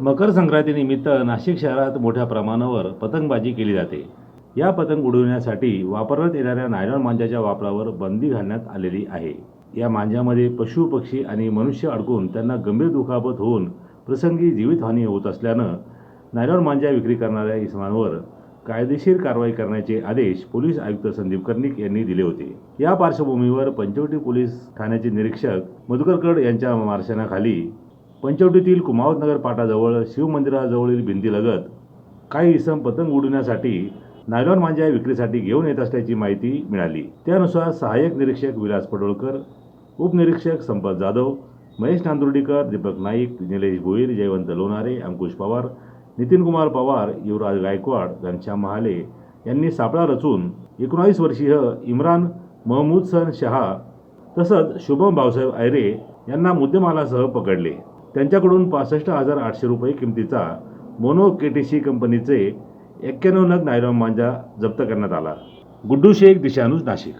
मकर संक्रांतीनिमित्त नाशिक शहरात मोठ्या प्रमाणावर पतंगबाजी केली जाते. या पतंग उडविण्यासाठी वापरण्यात येणाऱ्या नायलॉन मांजाच्या वापरावर बंदी घालण्यात आलेली आहे. या मांजामध्ये पशु पक्षी आणि मनुष्य अडकून त्यांना गंभीर दुखापत होऊन प्रसंगी जीवितहानी होत असल्यानं नायलॉन मांजा विक्री करणाऱ्या इसमांवर कायदेशीर कारवाई करण्याचे आदेश पोलीस आयुक्त संदीप कर्णिक यांनी दिले होते. या पार्श्वभूमीवर पंचवटी पोलीस ठाण्याचे निरीक्षक मधुकरकड यांच्या मार्शनाखाली पंचवटीतील कुमावतनगर पाटाजवळ शिवमंदिराजवळील भिंतीलगत काही इसम पतंग उडविण्यासाठी नायलॉन मांजा विक्रीसाठी घेऊन येत असल्याची माहिती मिळाली. त्यानुसार सहाय्यक निरीक्षक विलास पडोळकर उपनिरीक्षक संपत जाधव महेश नांदुर्डीकर दीपक नाईक निलेश भोईर जयवंत लोणारे अंकुश पवार नितीन कुमार पवार युवराज गायकवाड घनश्याम महाले यांनी सापळा रचून एकोणावीस वर्षीय इम्रान महमूदसन शहा तसंच शुभम भाऊसाहेब ऐरे यांना मुद्देमालासह पकडले. त्यांच्याकडून पासष्ट हजार आठशे रुपये किमतीचा मोनो केटीसी कंपनीचे एक्क्याण्णव नग नायलॉन मांजा जप्त करण्यात आला. गुड्डू शेख दिशानुज नाशिक.